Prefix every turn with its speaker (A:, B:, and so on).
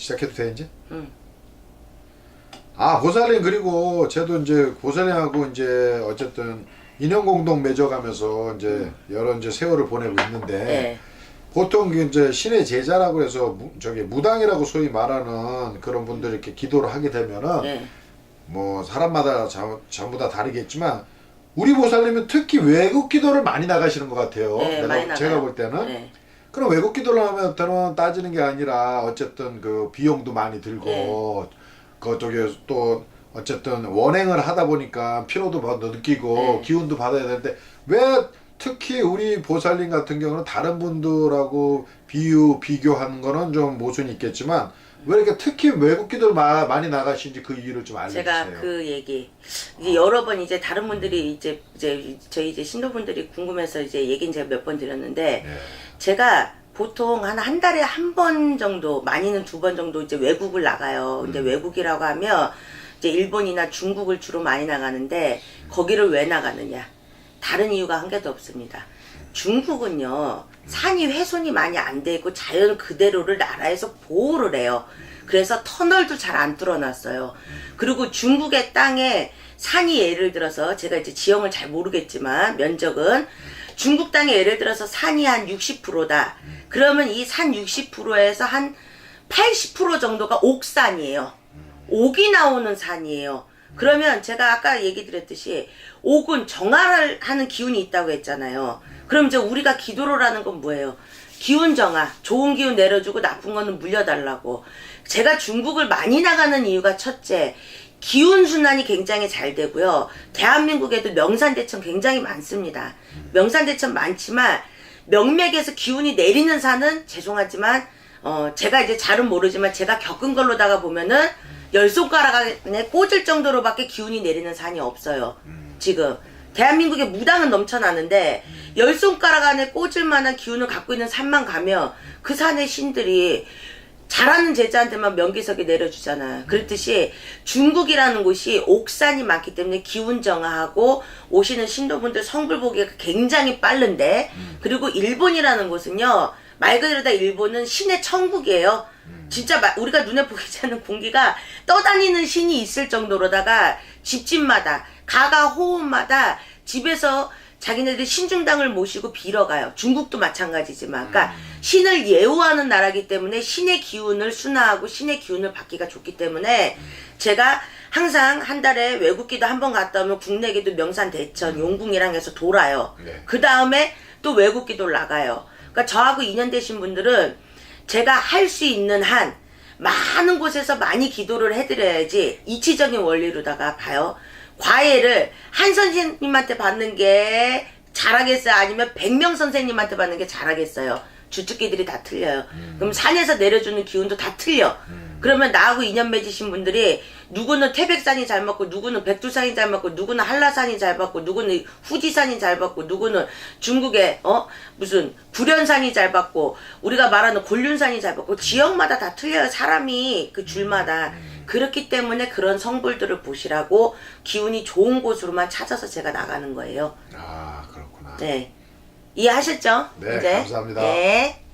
A: 시작해도 돼 이제?
B: 응.
A: 아 보살님 그리고 저도 이제 보살님하고 이제 어쨌든 인연 공동 맺어가면서 이제 여러 이제 세월을 보내고 있는데
B: 네.
A: 보통 그 이제 신의 제자라고 해서 무, 저기 무당이라고 소위 말하는 그런 분들이 이렇게 기도를 하게 되면은
B: 네.
A: 뭐 사람마다 자- 전부 다 다르겠지만 우리 보살님은 특히 외국 기도를 많이 나가시는 것 같아요.
B: 네, 많이
A: 내가 제가
B: 나가요.
A: 볼 때는
B: 네.
A: 그럼 외국 기도를 하면 저는 따지는 게 아니라 어쨌든 그 비용도 많이 들고
B: 네.
A: 그쪽에 또 어쨌든 원행을 하다 보니까 피로도 더 느끼고
B: 네.
A: 기운도 받아야 되는데 왜 특히 우리 보살님 같은 경우는 다른 분들하고 비유 비교하는 거는 좀 모순이 있겠지만 왜 이렇게 특히 외국 기도를 마- 많이 나가신지 그 이유를 좀 알려주세요.
B: 제가 그 얘기 이제 여러 번 이제 다른 분들이 이제 이제 저희 이제 신도분들이 궁금해서 이제 얘기는 제가 몇 번 드렸는데
A: 네.
B: 제가 보통 한 한 달에 한 번 정도 많이는 두 번 정도 이제 외국을 나가요. 근데 외국이라고 하면 이제 일본이나 중국을 주로 많이 나가는데 거기를 왜 나가느냐? 다른 이유가 한 개도 없습니다. 중국은요 산이 훼손이 많이 안 돼 있고 자연 그대로를 나라에서 보호를 해요. 그래서 터널도 잘 안 뚫어놨어요. 그리고 중국의 땅에 산이 예를 들어서 제가 이제 지형을 잘 모르겠지만 면적은 중국 땅에 예를 들어서 산이 한 60%다. 그러면 이 산 60%에서 한 80% 정도가 옥산이에요. 옥이 나오는 산이에요. 그러면 제가 아까 얘기 드렸듯이 옥은 정화를 하는 기운이 있다고 했잖아요. 그럼 이제 우리가 기도를 하는 건 뭐예요? 기운 정화, 좋은 기운 내려주고 나쁜 거는 물려달라고. 제가 중국을 많이 나가는 이유가 첫째, 기운 순환이 굉장히 잘 되고요. 대한민국에도 명산대천 굉장히 많습니다. 명산대천 많지만 명맥에서 기운이 내리는 산은 죄송하지만 어 제가 이제 잘은 모르지만 제가 겪은 걸로다가 보면은 열 손가락 안에 꽂을 정도로밖에 기운이 내리는 산이 없어요. 지금 대한민국에 무당은 넘쳐나는데 열 손가락 안에 꽂을 만한 기운을 갖고 있는 산만 가면 그 산의 신들이 잘하는 제자한테만 명기석에 내려주잖아요. 그렇듯이 중국이라는 곳이 옥산이 많기 때문에 기운 정화하고 오시는 신도분들 성불 보기가 굉장히 빠른데 그리고 일본이라는 곳은요 말 그대로 다 일본은 신의 천국이에요. 진짜 마- 우리가 눈에 보이지 않는 공기가 떠다니는 신이 있을 정도로다가 집집마다 가가 호흡마다 집에서 자기네들이 신중당을 모시고 빌어가요. 중국도 마찬가지지만. 그러니까 신을 예우하는 나라기 때문에 신의 기운을 순화하고 신의 기운을 받기가 좋기 때문에 제가 항상 한 달에 외국기도 한 번 갔다 오면 국내기도 명산 대천 용궁이랑 해서 돌아요.
A: 네.
B: 그 다음에 또 외국기도를 나가요. 그러니까 저하고 인연 되신 분들은 제가 할 수 있는 한 많은 곳에서 많이 기도를 해드려야지 이치적인 원리로다가 봐요. 과외를 한 선생님한테 받는 게 잘하겠어요? 아니면 100명 선생님한테 받는 게 잘하겠어요? 주특기들이 다 틀려요. 그럼 산에서 내려주는 기운도 다 틀려. 그러면 나하고 인연 맺으신 분들이 누구는 태백산이 잘 맞고 누구는 백두산이 잘 맞고 누구는 한라산이 잘 맞고 누구는 후지산이 잘 맞고 누구는 중국의 어 무슨 구련산이 잘 맞고 우리가 말하는 곤륜산이 잘 맞고 지역마다 다 틀려요 사람이 그 줄마다 그렇기 때문에 그런 성불들을 보시라고 기운이 좋은 곳으로만 찾아서 제가 나가는 거예요
A: 아 그렇구나.
B: 네 이해하셨죠
A: 네,
B: 이제?
A: 감사합니다.
B: 네.